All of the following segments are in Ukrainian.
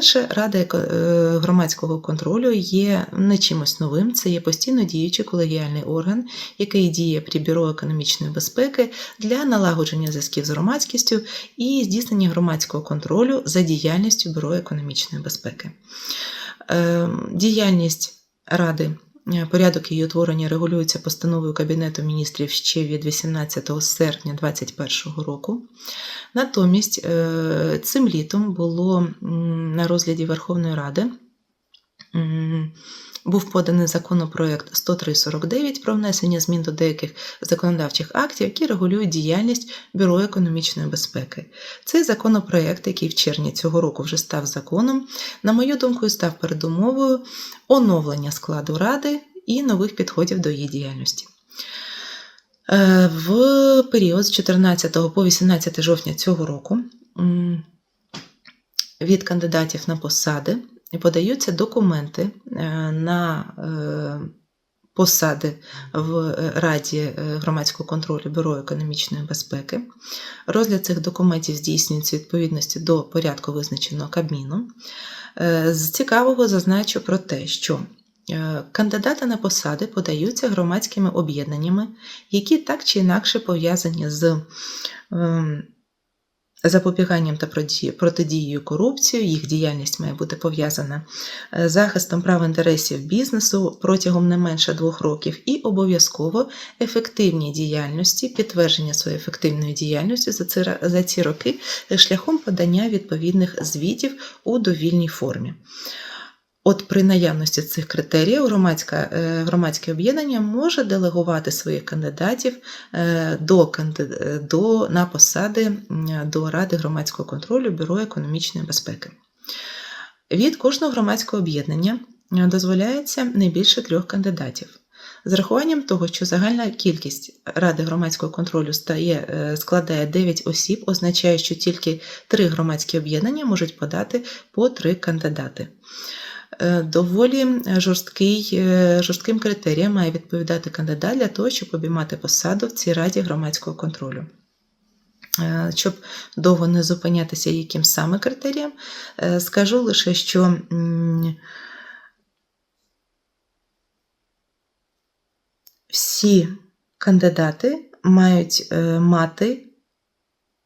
По-перше, рада е, громадського контролю є не чимось новим. Це є постійно діючий колегіальний орган, який діє при бюро економічної безпеки для налагодження зв'язків з громадськістю і здійснення громадського контролю за діяльністю бюро економічної безпеки. Ем, діяльність ради е, Порядок її утворення регулюється постановою Кабінету міністрів ще від 18 серпня 2021 року. Натомість е, цим літом було на розгляді Верховної Ради був поданий законопроект 10349 про внесення змін до деяких законодавчих актів, які регулюють діяльність Бюро економічної безпеки. Цей законопроект, який в червні цього року вже став законом, на мою думку, став передумовою оновлення складу ради і нових підходів до її діяльності. Е, В період з 14 по 18 жовтня цього року від кандидатів на посади подаються документи е, на е, посади в Раді е, громадського контролю Бюро економічної безпеки. Розгляд цих документів здійснюється відповідності до порядку визначеного Кабміном. Е, З цікавого зазначу про те, що кандидати на посади подаються громадськими об'єднаннями, які так чи інакше пов'язані з ем, запобіганням та протидією корупції, їх діяльність має бути пов'язана е, з захистом прав інтересів бізнесу протягом не менше двох років, і обов'язково ефективній діяльності, підтвердження своєї ефективної діяльності за ці, за ці роки шляхом подання відповідних звітів у довільній формі. От при наявності цих критеріїв громадська, е, громадське об'єднання може делегувати своїх кандидатів е, до, е, до, на посади до Ради громадського контролю Бюро економічної безпеки. Від кожного громадського об'єднання дозволяється не більше трьох кандидатів. З рахуванням того, що загальна кількість Ради громадського контролю стає, складає 9 осіб, означає, що тільки три громадські об'єднання можуть подати по три кандидати. Е, Доволі жорсткий, е, жорстким критеріям має відповідати кандидат для того, щоб обіймати посаду в цій раді громадського контролю. Е, Щоб довго не зупинятися яким саме критеріям, скажу лише, що всі кандидати мають мати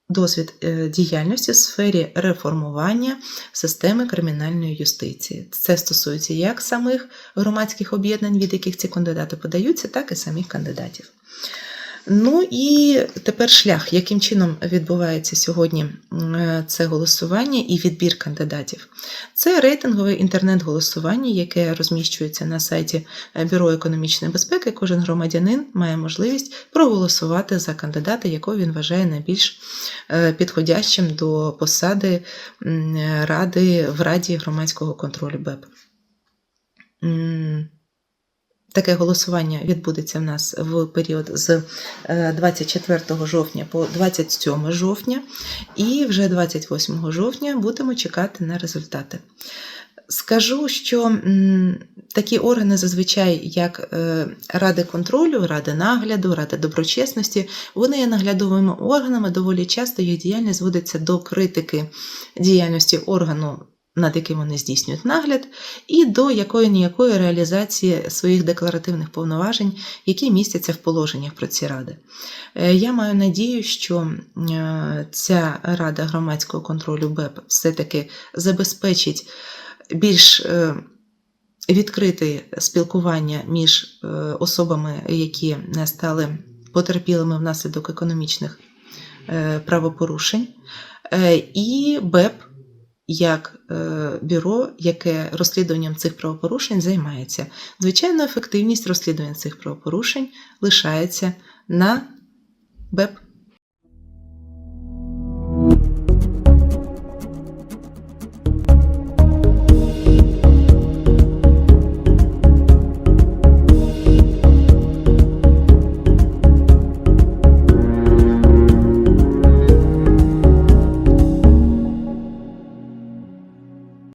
досвід е, діяльності в сфері реформування системи кримінальної юстиції. Це стосується як самих громадських об'єднань, від яких ці кандидати подаються, так і самих кандидатів. Ну і тепер шлях, яким чином відбувається сьогодні це голосування і відбір кандидатів. Це рейтингове інтернет-голосування, яке розміщується на сайті Бюро економічної безпеки. Кожен громадянин має можливість проголосувати за кандидата, якого він вважає найбільш е, підходящим до посади ради в Раді громадського контролю БЕП. Таке голосування відбудеться в нас в період з е, 24 жовтня по 27 жовтня, і вже 28 жовтня будемо чекати на результати. Скажу, що такі органи зазвичай, як е, Ради контролю, Ради нагляду, Ради доброчесності, вони є наглядовими органами. Доволі часто їх діяльність зводиться до критики діяльності органу, над яким вони здійснюють нагляд, і до якої ніякої реалізації своїх декларативних повноважень, які містяться в положеннях про ці ради. Е, Я маю надію, що е, ця рада громадського контролю БЕП все-таки забезпечить більш е, відкрите спілкування між особами, які не стали потерпілими внаслідок економічних правопорушень, і БЕП як е, бюро, яке розслідуванням цих правопорушень займається. Звичайно, ефективність розслідування цих правопорушень лишається на БЕП.